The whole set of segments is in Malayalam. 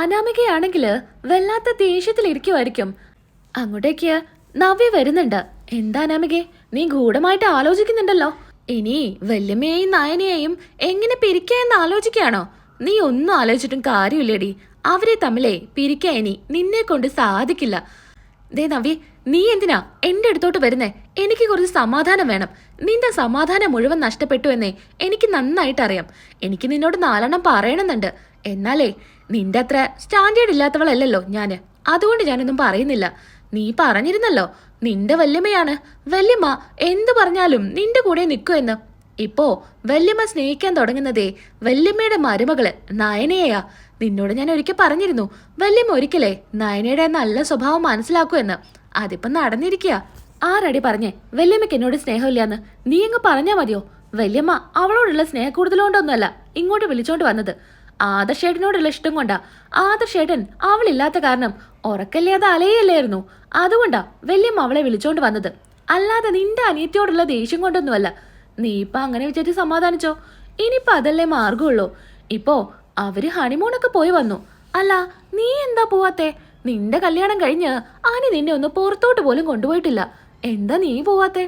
അനാമികയാണെങ്കിൽ വല്ലാത്ത ദേഷ്യത്തിലിരിക്കുമായിരിക്കും അങ്ങോട്ടേക്ക് നവ്യ വരുന്നുണ്ട്. എന്താ അനാമികെ നീ ഗൂഢമായിട്ട് ആലോചിക്കുന്നുണ്ടല്ലോ. ഇനി വല്യമ്മയെയും നയനയെയും എങ്ങനെ പിരിക്കാന്ന് ആലോചിക്കുകയാണോ? നീ ഒന്നും ആലോചിച്ചിട്ടും കാര്യമില്ലേടി. അവരെ തമ്മിലേ പിരിക്കാൻ ഇനി നിന്നെ കൊണ്ട് സാധിക്കില്ല. ദേ നവ്യ നീ എന്തിനാ എന്റെ അടുത്തോട്ട് വരുന്നേ? എനിക്ക് കുറച്ച് സമാധാനം വേണം. നിന്റെ സമാധാനം മുഴുവൻ നഷ്ടപ്പെട്ടു എന്നേ എനിക്ക് നന്നായിട്ട് അറിയാം എനിക്ക് നിന്നോട് നാലെണ്ണം പറയണമെന്നുണ്ട്. എന്നാലേ നിന്റെ അത്ര സ്റ്റാൻഡേർഡ് ഇല്ലാത്തവളല്ലല്ലോ ഞാൻ. അതുകൊണ്ട് ഞാനൊന്നും പറയുന്നില്ല. നീ പറഞ്ഞിരുന്നല്ലോ നിന്റെ വല്യമ്മയാണ്. വല്യമ്മ എന്തു പറഞ്ഞാലും നിന്റെ കൂടെ നിൽക്കൂ എന്ന്. ഇപ്പോ വല്യമ്മ സ്നേഹിക്കാൻ തുടങ്ങുന്നതേ വല്യമ്മയുടെ മരുമകൾ നയനയെയാ. നിന്നോട് ഞാൻ ഒരിക്കൽ പറഞ്ഞിരുന്നു വല്യമ്മ ഒരിക്കലേ നയനയുടെ നല്ല സ്വഭാവം മനസ്സിലാക്കൂ എന്ന്. അതിപ്പോ നടന്നിരിക്കുക ആരടി പറഞ്ഞേ വല്യമ്മയ്ക്ക് എന്നോട് സ്നേഹമില്ലാന്ന്. നീ അങ്ങ് പറഞ്ഞാ മതിയോ? വല്യമ്മ അവളോടുള്ള സ്നേഹ സ്നേഹക്കൂടുതലുകൊണ്ടൊന്നുമല്ല ഇങ്ങോട്ട് വിളിച്ചോണ്ട് വന്നത്. ആദർശേട്ടനോടുള്ള ഇഷ്ടം കൊണ്ടാ ആദർശേട്ടൻ അവളില്ലാത്ത കാരണം ഉറക്കല്ലാതെ അലയല്ലായിരുന്നു. അതുകൊണ്ടാ വല്യമ്മ അവളെ വിളിച്ചോണ്ട് വന്നത്. അല്ലാതെ നിന്റെ അനിയത്തിയോടുള്ള ദേഷ്യം കൊണ്ടൊന്നുമല്ല. നീ ഇപ്പൊ അങ്ങനെ വിചാരിച്ച് സമാധാനിച്ചോ? ഇനിയിപ്പൊ അതല്ലേ മാർഗമുള്ളൂ ഇപ്പോ അവർ ഹണിമൂണൊക്കെ പോയി വന്നു. അല്ല നീ എന്താ പോവാത്തെ? നിന്റെ കല്യാണം കഴിഞ്ഞ് ആനി നിന്നെ ഒന്ന് പുറത്തോട്ട് പോലും കൊണ്ടുപോയിട്ടില്ല. എന്താ നീ പോവാത്തെ?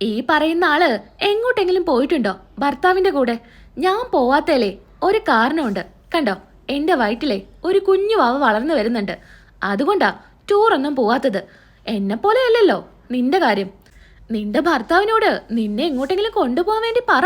ഈ പറയുന്ന ആൾ എങ്ങോട്ടെങ്കിലും പോയിട്ടുണ്ടോ? ഭർത്താവിന്റെ കൂടെ? ഞാൻ പോവാത്തേലേ. ഒരു കാരണമുണ്ട്. കണ്ടോ? എന്റെ വയറ്റിലെ ഒരു കുഞ്ഞു വാവ് വളർന്നു വരുന്നുണ്ട്. അതുകൊണ്ടാ ടൂറൊന്നും പോവാത്തത്. എന്നെ പോലെ അല്ലല്ലോ നിന്റെ കാര്യം. നിന്റെ ഭർത്താവിനോട് നിന്നെ എങ്ങോട്ടെങ്കിലും കൊണ്ടുപോകാൻ വേണ്ടി പറ.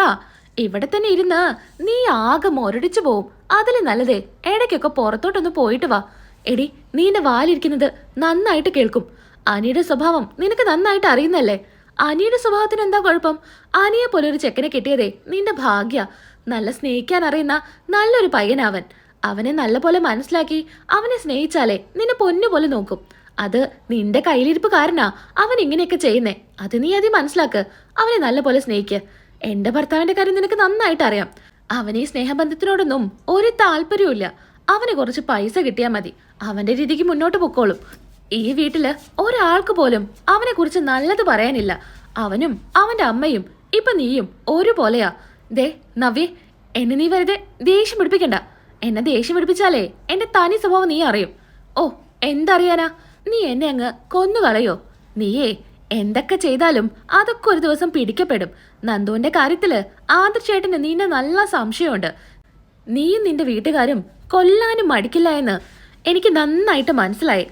ഇവിടെ തന്നെ ഇരുന്ന് നീ ആകെ മൊരടിച്ചു പോവും. അതിൽ നല്ലതേ ഇടയ്ക്കൊക്കെ പുറത്തോട്ടൊന്ന് പോയിട്ട് വാ. എടി നീന്റെ വാലിരിക്കുന്നത് നന്നായിട്ട് കേൾക്കും. അനിയുടെ സ്വഭാവം നിനക്ക് നന്നായിട്ട് അറിയുന്നല്ലേ? അനിയുടെ സ്വഭാവത്തിന് എന്താ കുഴപ്പം? അനിയെ പോലെ ഒരു ചെക്കനെ കിട്ടിയതേ നിന്റെ ഭാഗ്യ. നല്ല സ്നേഹിക്കാൻ അറിയുന്ന നല്ലൊരു പയ്യനവൻ. അവനെ നല്ലപോലെ മനസ്സിലാക്കി അവനെ സ്നേഹിച്ചാലേ നിന്നെ പൊന്നുപോലെ നോക്കും. അത് നിന്റെ കയ്യിലിരിപ്പ് കാരനാ അവൻ ഇങ്ങനെയൊക്കെ ചെയ്യുന്നേ. അത് നീ ആദ്യം മനസ്സിലാക്ക്. അവനെ നല്ലപോലെ സ്നേഹിക്ക്. എന്റെ ഭർത്താവിന്റെ കാര്യം നിനക്ക് നന്നായിട്ട് അറിയാം. അവന് ഈ സ്നേഹബന്ധത്തിനോടൊന്നും ഒരു താല്പര്യവും അവന് കുറച്ച് പൈസ കിട്ടിയാൽ മതി. അവന്റെ രീതിക്ക് മുന്നോട്ട് പൊക്കോളും. ഈ വീട്ടിൽ ഒരാൾക്ക് പോലും അവനെ കുറിച്ച് നല്ലത് പറയാനില്ല. അവനും അവന്റെ അമ്മയും ഇപ്പൊ നീയും ഒരുപോലെയാ. ദേ നവ്യ എന്നെ നീ വെറുതെ ദേഷ്യം പിടിപ്പിക്കണ്ട. എന്നെ ദേഷ്യം പിടിപ്പിച്ചാലേ എന്റെ തനി സ്വഭാവം നീ അറിയും. ഓ എന്തറിയാനാ? നീ എന്നെ അങ്ങ് കൊന്നുകളയോ നീയേ എന്തൊക്കെ ചെയ്താലും അതൊക്കെ ഒരു ദിവസം പിടിക്കപ്പെടും. നന്ദുവിന്റെ കാര്യത്തിൽ ആദർശേട്ടന് നിന്നെ നല്ല സംശയമുണ്ട്. നീയും നിന്റെ വീട്ടുകാരും കൊല്ലാനും മടിക്കില്ല എന്ന് എനിക്ക് നന്നായിട്ട് മനസ്സിലായി.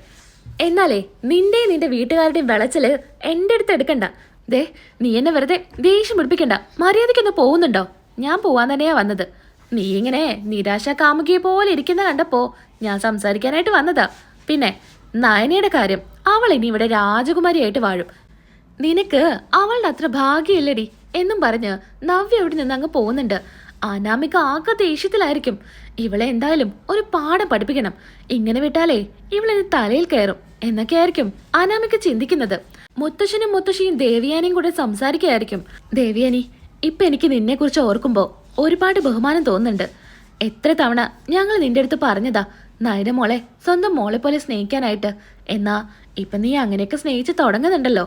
എന്നാലേ നിന്റെയും നിന്റെ വീട്ടുകാരുടെയും വിളച്ചിൽ എന്റെ അടുത്ത് എടുക്കണ്ട. ദേ നീ എന്നെ വെറുതെ ദേഷ്യം പിടിപ്പിക്കണ്ട. മര്യാദയ്ക്കൊന്ന് പോകുന്നുണ്ടോ? ഞാൻ പോവാൻ തന്നെയാ വന്നത്. നീ ഇങ്ങനെ നിരാശ കാമുകിയെ പോലെ ഇരിക്കുന്ന കണ്ടപ്പോ ഞാൻ സംസാരിക്കാനായിട്ട് വന്നതാ. പിന്നെ നയനയുടെ കാര്യം. അവൾ ഇനി ഇവിടെ രാജകുമാരിയായിട്ട് വാഴും. നിനക്ക് അവളുടെ അത്ര ഭാഗ്യമില്ലടി എന്നും പറഞ്ഞ് നവ്യ അവിടെ നിന്ന് അങ്ങ് പോകുന്നുണ്ട്. അനാമിക ആകെ ദേഷ്യത്തിലായിരിക്കും. ഇവളെ എന്തായാലും ഒരു പാഠം പഠിപ്പിക്കണം. ഇങ്ങനെ വിട്ടാലേ ഇവളിന് തലയിൽ കയറും. എന്നൊക്കെയായിരിക്കും അനാമിക ചിന്തിക്കുന്നത്. മുത്തശ്ശനും മുത്തശ്ശിയും ദേവിയാനിയും കൂടെ സംസാരിക്കുകയായിരിക്കും. ദേവിയാനി ഇപ്പൊ എനിക്ക് നിന്നെ കുറിച്ച് ഓർക്കുമ്പോ ഒരുപാട് ബഹുമാനം തോന്നുന്നുണ്ട്. എത്ര തവണ ഞങ്ങൾ നിന്റെ അടുത്ത് പറഞ്ഞതാ നൈന മോളെ സ്വന്തം മോളെ പോലെ സ്നേഹിക്കാനായിട്ട്. എന്നാ ഇപ്പൊ നീ അങ്ങനെയൊക്കെ സ്നേഹിച്ച് തുടങ്ങുന്നുണ്ടല്ലോ.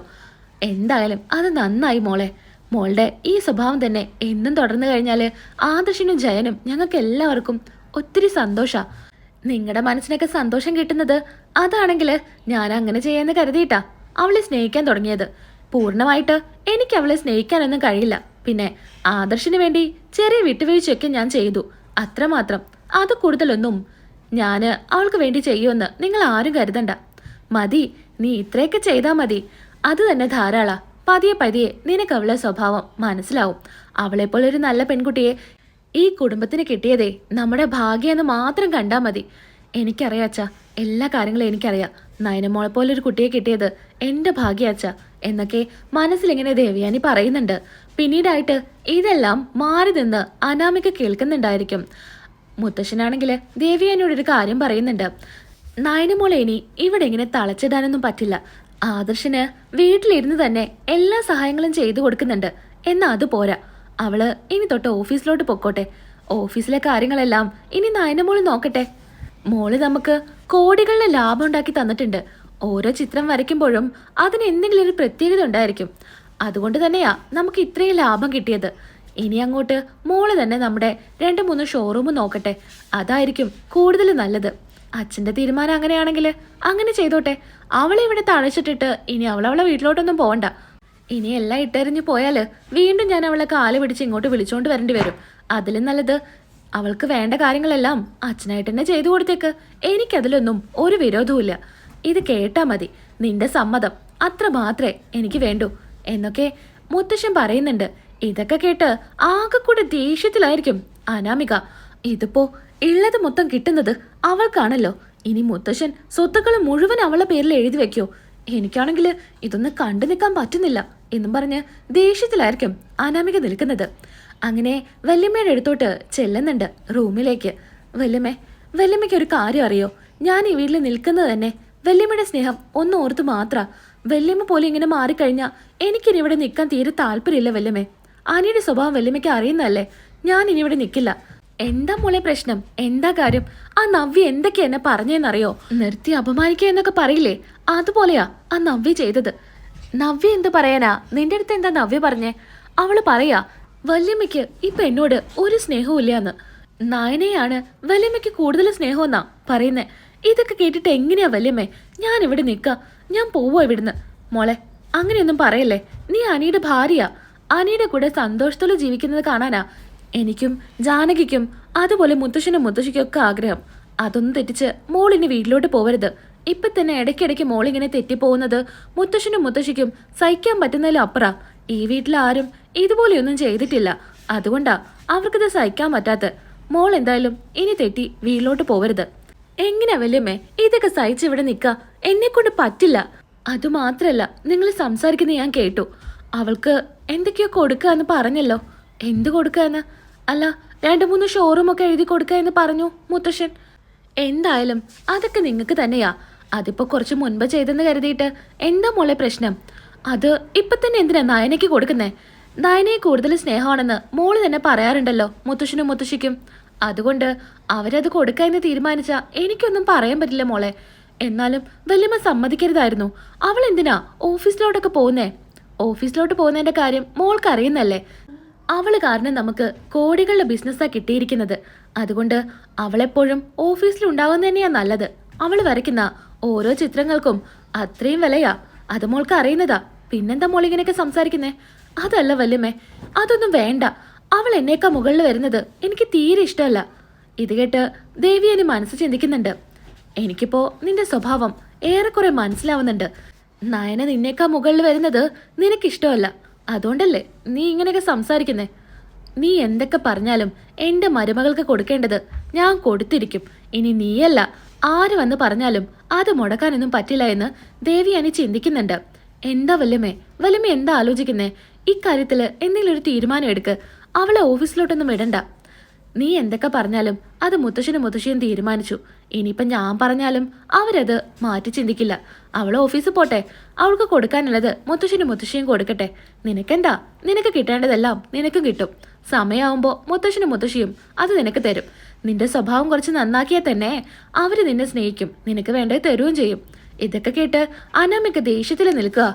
എന്തായാലും അത് നന്നായി മോളെ. മോളുടെ ഈ സ്വഭാവം തന്നെ എന്നും തുടർന്നു കഴിഞ്ഞാൽ ആദർശനും ജയനും ഞങ്ങൾക്ക് എല്ലാവർക്കും ഒത്തിരി സന്തോഷ. നിങ്ങളുടെ മനസ്സിനൊക്കെ സന്തോഷം കിട്ടുന്നത് അതാണെങ്കിൽ ഞാൻ അങ്ങനെ ചെയ്യാന്ന് കരുതിയിട്ടാ. അവളെ സ്നേഹിക്കാൻ തുടങ്ങിയത്. പൂർണമായിട്ട് എനിക്ക് അവളെ സ്നേഹിക്കാനൊന്നും കഴിയില്ല. പിന്നെ ആദർശിന് വേണ്ടി ചെറിയ വിട്ടുവീഴ്ചയൊക്കെ ഞാൻ ചെയ്തു. അത്രമാത്രം. അത് കൂടുതലൊന്നും ഞാൻ അവൾക്ക് വേണ്ടി ചെയ്യുമെന്ന് നിങ്ങൾ ആരും കരുതണ്ട. മതി. നീ ഇത്രയൊക്കെ ചെയ്താ മതി. അത് തന്നെ ധാരാള. പതിയെ പതിയെ നിനക്ക് അവളെ സ്വഭാവം മനസ്സിലാവും. അവളെപ്പോലെ ഒരു നല്ല പെൺകുട്ടിയെ ഈ കുടുംബത്തിന് കിട്ടിയതേ നമ്മുടെ ഭാഗ്യെന്ന് മാത്രം കണ്ടാ മതി. എനിക്കറിയാം എല്ലാ കാര്യങ്ങളും എനിക്കറിയാം. നയനമോളെ പോലെ ഒരു കുട്ടിയെ കിട്ടിയത് എന്റെ ഭാഗ്യാച്ച എന്നൊക്കെ മനസ്സിലിങ്ങനെ ദേവയാനി പറയുന്നുണ്ട്. പിന്നീടായിട്ട് ഇതെല്ലാം മാറി നിന്ന് അനാമിക കേൾക്കുന്നുണ്ടായിരിക്കും. മുത്തശ്ശനാണെങ്കിൽ ദേവിയാനിയോട് ഒരു കാര്യം പറയുന്നുണ്ട്. നയനമോളെ ഇനി ഇവിടെ ഇങ്ങനെ തളച്ചിടാനൊന്നും പറ്റില്ല. ആദർശന് വീട്ടിലിരുന്ന് തന്നെ എല്ലാ സഹായങ്ങളും ചെയ്തു കൊടുക്കുന്നുണ്ട്. എന്നാ അത് പോരാ. അവൾ ഇനി തൊട്ട് ഓഫീസിലോട്ട് പൊക്കോട്ടെ. ഓഫീസിലെ കാര്യങ്ങളെല്ലാം ഇനി നയനമോൾ നോക്കട്ടെ. മോൾ നമുക്ക് കോടികളുടെ ലാഭം ഉണ്ടാക്കി തന്നിട്ടുണ്ട്. ഓരോ ചിത്രം വരയ്ക്കുമ്പോഴും അതിന് എന്തെങ്കിലും ഒരു പ്രത്യേകത ഉണ്ടായിരിക്കും. അതുകൊണ്ട് തന്നെയാ നമുക്ക് ഇത്രയും ലാഭം കിട്ടിയത്. ഇനി അങ്ങോട്ട് മോൾ തന്നെ നമ്മുടെ രണ്ട് മൂന്ന് ഷോറൂം നോക്കട്ടെ. അതായിരിക്കും കൂടുതൽ നല്ലത്. അച്ഛന്റെ തീരുമാനം അങ്ങനെയാണെങ്കിൽ അങ്ങനെ ചെയ്തോട്ടെ. അവളെ ഇവിടെ തഴച്ചിട്ടിട്ട് ഇനി അവളവളെ വീട്ടിലോട്ടൊന്നും പോകണ്ട ഇനി എല്ലാം ഇട്ടെറിഞ്ഞു പോയാൽ വീണ്ടും ഞാൻ അവളെ കാൽ പിടിച്ച് ഇങ്ങോട്ട് വിളിച്ചോണ്ട് വരേണ്ടി വരും. അതിലും നല്ലത് അവൾക്ക് വേണ്ട കാര്യങ്ങളെല്ലാം അച്ഛനായിട്ട് തന്നെ ചെയ്തു കൊടുത്തേക്ക്. എനിക്കതിലൊന്നും ഒരു വിരോധവുമില്ല. ഇത് കേട്ടാ മതി. നിന്റെ സമ്മതം അത്ര മാത്രമേ എനിക്ക് വേണ്ടൂ. എന്നൊക്കെ മുത്തശ്ശൻ പറയുന്നുണ്ട്. ഇതൊക്കെ കേട്ട് ആകെ കൂടെ ദേഷ്യത്തിലായിരിക്കും അനാമിക. ഇതിപ്പോ ഉള്ളത് മൊത്തം കിട്ടുന്നത് അവൾക്കാണല്ലോ. ഇനി മുത്തശ്ശൻ സ്വത്തുക്കൾ മുഴുവൻ അവളുടെ പേരിൽ എഴുതി വെക്കോ. എനിക്കാണെങ്കിൽ ഇതൊന്നും കണ്ടു നിൽക്കാൻ പറ്റുന്നില്ല എന്നും പറഞ്ഞ് ദേഷ്യത്തിലായിരിക്കും അനാമിക നിൽക്കുന്നത്. അങ്ങനെ വല്യമ്മയുടെ അടുത്തോട്ട് ചെല്ലുന്നുണ്ട് റൂമിലേക്ക്. വല്യമ്മേ വല്യമ്മയ്ക്ക് ഒരു കാര്യം അറിയോ? ഞാൻ ഈ വീട്ടിൽ നിൽക്കുന്നത് തന്നെ വല്യമ്മയുടെ സ്നേഹം ഒന്ന് ഓർത്ത് മാത്ര. വല്യമ്മ പോലെ ഇങ്ങനെ മാറിക്കഴിഞ്ഞാൽ എനിക്കിനി ഇവിടെ നിൽക്കാൻ തീരെ താല്പര്യമില്ല വല്യമ്മേ. അനിയുടെ സ്വഭാവം വല്യമ്മയ്ക്ക് അറിയുന്നതല്ലേ? ഞാൻ ഇനി ഇവിടെ നിൽക്കില്ല. എന്താ മോളെ പ്രശ്നം? എന്താ കാര്യം? ആ നവ്യ എന്തൊക്കെ എന്നെ പറഞ്ഞെന്നറിയോ? നിർത്തി അപമാനിക്കുക എന്നൊക്കെ പറയില്ലേ? അതുപോലെയാ ആ നവ്യ ചെയ്തത്. നവ്യ എന്ത് പറയാനാ? നിന്റെ അടുത്ത് എന്താ നവ്യ പറഞ്ഞേ? അവൾ പറയാ വല്യമ്മയ്ക്ക് ഇപ്പൊ എന്നോട് ഒരു സ്നേഹവും ഇല്ലാന്ന് നയനയാണ് വല്യമ്മയ്ക്ക് കൂടുതൽ സ്നേഹമെന്നാ പറയുന്നേ. ഇതൊക്കെ കേട്ടിട്ട് എങ്ങനെയാ വല്യമ്മേ? ഞാൻ ഇവിടെ നിക്ക. ഞാൻ പോവോ ഇവിടുന്ന്. മോളെ അങ്ങനെയൊന്നും പറയല്ലേ? നീ അനിയുടെ ഭാര്യയാ. അനിയുടെ കൂടെ സന്തോഷത്തോടെ ജീവിക്കുന്നത് കാണാനാ. എനിക്കും ജാനകിക്കും അതുപോലെ മുത്തശ്ശനും മുത്തശ്ശിക്കും ഒക്കെ ആഗ്രഹം. അതൊന്നും തെറ്റിച്ച് മോളിന് വീട്ടിലോട്ട് പോവരുത്. ഇപ്പൊ തന്നെ ഇടയ്ക്കിടയ്ക്ക് മോളിങ്ങനെ തെറ്റിപ്പോകുന്നത് മുത്തശ്ശനും മുത്തശ്ശിക്കും സഹിക്കാൻ പറ്റുന്നതിലും അപ്പുറ. ഈ വീട്ടിൽ ആരും ഇതുപോലെയൊന്നും ചെയ്തിട്ടില്ല. അതുകൊണ്ടാ അവർക്കിത് സഹിക്കാൻ പറ്റാത്ത മോൾ എന്തായാലും ഇനി തെറ്റി വീട്ടിലോട്ട് പോവരുത്. എങ്ങനെ വല്യമ്മേ ഇതൊക്കെ സഹിച്ച് ഇവിടെ നിക്ക? എന്നെ കൊണ്ട് പറ്റില്ല. അതുമാത്രല്ല നിങ്ങൾ സംസാരിക്കുന്ന ഞാൻ കേട്ടു. അവൾക്ക് എന്തൊക്കെയോ കൊടുക്കുക എന്ന് പറഞ്ഞല്ലോ. എന്ത് കൊടുക്കാന്ന് അല്ല രണ്ട് മൂന്ന് ഷോറൂമൊക്കെ എഴുതി കൊടുക്കുക എന്ന് പറഞ്ഞു മുത്തശ്ശൻ. എന്തായാലും അതൊക്കെ നിങ്ങൾക്ക് തന്നെയാ. അതിപ്പോ കുറച്ച് മുൻപ് ചെയ്തെന്ന് കരുതിയിട്ട് എന്താ മോളെ പ്രശ്നം? അത് ഇപ്പൊ തന്നെ എന്തിനാ നയനയ്ക്ക് കൊടുക്കുന്നേ? നയനയെ കൂടുതൽ സ്നേഹമാണെന്ന് മോൾ തന്നെ പറയാറുണ്ടല്ലോ മുത്തശ്ശനും മുത്തശ്ശിക്കും. അതുകൊണ്ട് അവരത് കൊടുക്കാന്ന് തീരുമാനിച്ച എനിക്കൊന്നും പറയാൻ പറ്റില്ല മോളെ. എന്നാലും വല്യമ്മ സമ്മതിക്കരുതായിരുന്നു. അവൾ എന്തിനാ ഓഫീസിലോട്ടൊക്കെ പോകുന്നേ? ഓഫീസിലോട്ട് പോകുന്നതിന്റെ കാര്യം മോൾക്ക് അറിയുന്നല്ലേ അവൾ കാരണം നമുക്ക് കോടികളുടെ ബിസിനസ്സാ കിട്ടിയിരിക്കുന്നത്. അതുകൊണ്ട് അവളെപ്പോഴും ഓഫീസിൽ ഉണ്ടാവുന്ന തന്നെയാ നല്ലത്. അവൾ വരയ്ക്കുന്ന ഓരോ ചിത്രങ്ങൾക്കും അത്രയും വിലയാ. അത് മോൾക്ക് അറിയുന്നതാ. പിന്നെന്താ മോൾ ഇങ്ങനെയൊക്കെ സംസാരിക്കുന്നേ? അതല്ല വല്യമ്മേ അതൊന്നും വേണ്ട. അവൾ എന്നേക്കാ മുകളിൽ വരുന്നത് എനിക്ക് തീരെ ഇഷ്ടമല്ല. ഇത് കേട്ട് ദേവി എന്നെ മനസ്സ് ചിന്തിക്കുന്നുണ്ട്. എനിക്കിപ്പോ നിന്റെ സ്വഭാവം ഏറെക്കുറെ മനസ്സിലാവുന്നുണ്ട്. നയന നിന്നേക്കാ മുകളിൽ വരുന്നത് നിനക്കിഷ്ടമല്ല. അതുകൊണ്ടല്ലേ നീ ഇങ്ങനെയൊക്കെ സംസാരിക്കുന്നേ? നീ എന്തൊക്കെ പറഞ്ഞാലും എന്റെ മരുമകൾക്ക് കൊടുക്കേണ്ടത് ഞാൻ കൊടുത്തിരിക്കും. ഇനി നീയല്ല. ആര് വന്ന് പറഞ്ഞാലും അത് മുടക്കാനൊന്നും പറ്റില്ല എന്ന് ദേവി അനി ചിന്തിക്കുന്നുണ്ട്. എന്താ വല്യമ്മേ? വല്യമ്മ എന്താ ആലോചിക്കുന്നേ? ഇക്കാര്യത്തിൽ എന്തെങ്കിലും ഒരു തീരുമാനം എടുക്ക്. അവളെ ഓഫീസിലോട്ടൊന്നും വിടണ്ട. നീ എന്തൊക്കെ പറഞ്ഞാലും അത് മുത്തശ്ശനും മുത്തശ്ശിയും തീരുമാനിച്ചു. ഇനിയിപ്പം ഞാൻ പറഞ്ഞാലും അവരത് മാറ്റി ചിന്തിക്കില്ല. അവൾ ഓഫീസിൽ പോട്ടെ. അവൾക്ക് കൊടുക്കാനുള്ളത് മുത്തശ്ശനും മുത്തശ്ശിയും കൊടുക്കട്ടെ. നിനക്കെന്താ? നിനക്ക് കിട്ടേണ്ടതെല്ലാം നിനക്ക് കിട്ടും. സമയമാവുമ്പോൾ മുത്തശ്ശനും മുത്തശ്ശിയും അത് നിനക്ക് തരും. നിന്റെ സ്വഭാവം കുറച്ച് നന്നാക്കിയാൽ തന്നെ അവർ നിന്നെ സ്നേഹിക്കും. നിനക്ക് വേണ്ടത് തരുകയും ചെയ്യും. ഇതൊക്കെ കേട്ട് അനാമിക ദേഷ്യത്തിൽ നിൽക്കുക.